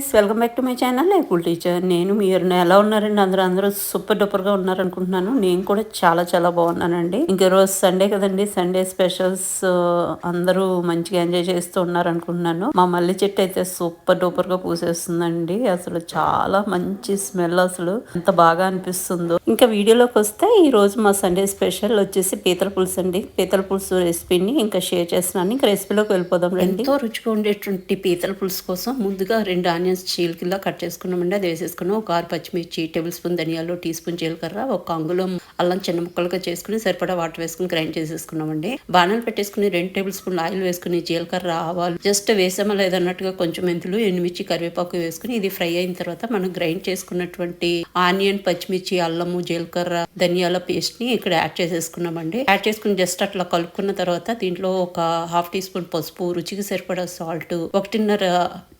Guys welcome back to my channel లేకుల్ teacher నేను మీరు ఎలా ఉన్నారండి? అందరూ అందరూ సూపర్ డూపర్గా ఉన్నారనుకుంటున్నాను. నేను కూడా చాలా చాలా బాగున్నానండి. ఇంకా రోజు సండే కదండి. సండే స్పెషల్స్ uh, అందరూ మంచిగా ఎంజాయ్ చేస్తూ ఉన్నారనుకుంటున్నాను. మా మల్లె చెట్టు అయితే సూపర్ డూపర్గా పూసేస్తుందండి. అసలు చాలా మంచి స్మెల్ అసలు. ఎంత బాగా అనిపిస్తుందో. ఇంకా వీడియోలోకి వస్తే ఈ రోజు మా సండే స్పెషల్ వచ్చేసి పీతల పులుసు అండి. పీతల పులుసు రెసిపీని ఇంకా షేర్ చేస్తున్నాను. ఇంకా రెసిపీలోకి వెళ్ళిపోదాం రండి. ఎంతో రుచిగా ఉండేటువంటి పీతల పులుసు కోసం ముందుగా రెండు ఆనియన్స్ చీలికల్లా కట్ చేసుకున్నామండి. అది వేసేసుకున్నాం. ఒక ఆరు పచ్చిమిర్చి టేబుల్ స్పూన్ ధనియాలు టీ స్పూన్ జీలకర్ర ఒక అంగుళం అల్లం చిన్న ముక్కలుగా చేసుకుని సరిపడా వాటర్ వేసుకుని గ్రైండ్ చేసేసుకున్నామండి. బాణాలు పెట్టేసుకుని రెండు టేబుల్ స్పూన్ ఆయిల్ వేసుకుని జీలకర్ర ఆవాలు జస్ట్ వేసామా లేదన్నట్టుగా కొంచెం మెంతులు ఎండుమిర్చి కరివేపాకు వేసుకుని ఇది ఫ్రై అయిన తర్వాత మనం గ్రైండ్ చేసుకున్నటువంటి ఆనియన్ పచ్చిమిర్చి అల్లము జీలకర్ర ధనియాల పేస్ట్ని ఇక్కడ యాడ్ చేసేసుకున్నామండి. యాడ్ చేసుకుని జస్ట్ అట్లా కలుపుకున్న తర్వాత దీంట్లో ఒక హాఫ్ టీ స్పూన్ పసుపు రుచికి సరిపడా సాల్ట్ ఒకటిన్నర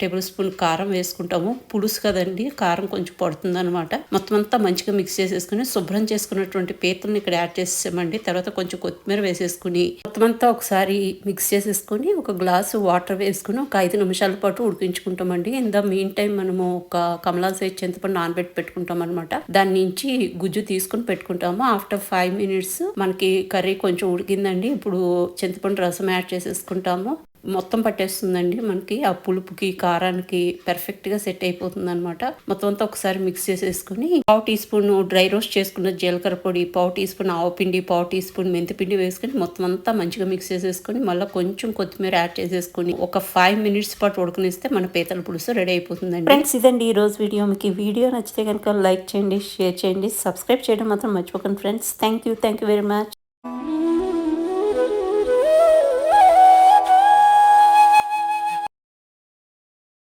టేబుల్ స్పూన్ కారం వేసుకుంటాము. పులుసు కదండి కారం కొంచెం పడుతుంది అనమాట మొత్తం అంతా మంచిగా మిక్స్ చేసేసుకుని శుభ్రం చేసుకున్నటువంటి పీతల్ని ఇక్కడ యాడ్ చేసేసామండి. తర్వాత కొంచెం కొత్తిమీర వేసేసుకుని మొత్తం అంతా ఒకసారి మిక్స్ చేసేసుకుని ఒక గ్లాసు వాటర్ వేసుకుని ఒక ఐదు నిమిషాల పాటు ఉడికించుకుంటామండి. ఇన్ ద మీన్ టైం మనము ఒక కమలా సైజ్ చింతపండు నానబెట్టి పెట్టుకుంటాం అనమాట దాని నుంచి గుజ్జు తీసుకుని పెట్టుకుంటాము. ఆఫ్టర్ ఫైవ్ మినిట్స్ మనకి కర్రీ కొంచెం ఉడికిందండి. ఇప్పుడు చింతపండు రసం యాడ్ చేసేసుకుంటాము. మొత్తం పట్టేస్తుందండి మనకి. ఆ పులుపుకి కారానికి పర్ఫెక్ట్గా సెట్ అయిపోతుంది అనమాట మొత్తం అంతా ఒకసారి మిక్స్ చేసేసుకుని పావు టీ స్పూన్ డ్రై రోస్ట్ చేసుకున్న జీలకర్ర పొడి పావు టీ స్పూన్ ఆవు పిండి పావు టీ స్పూన్ మెంతిపిండి వేసుకుని మొత్తం అంతా మంచిగా మిక్స్ చేసేసుకుని మళ్ళీ కొంచెం కొత్తిమీర యాడ్ చేసేసుకుని ఒక ఫైవ్ మినిట్స్ పాటు ఉడకనిస్తే మన పీతల పులుసు రెడీ అయిపోతుందండి. ఫ్రెండ్స్ ఇదండి ఈ రోజు వీడియో మీకు వీడియో నచ్చితే కనుక లైక్ చేయండి షేర్ చేయండి సబ్స్క్రైబ్ చేయడం మాత్రం మర్చిపోకండి friends thank you thank you very much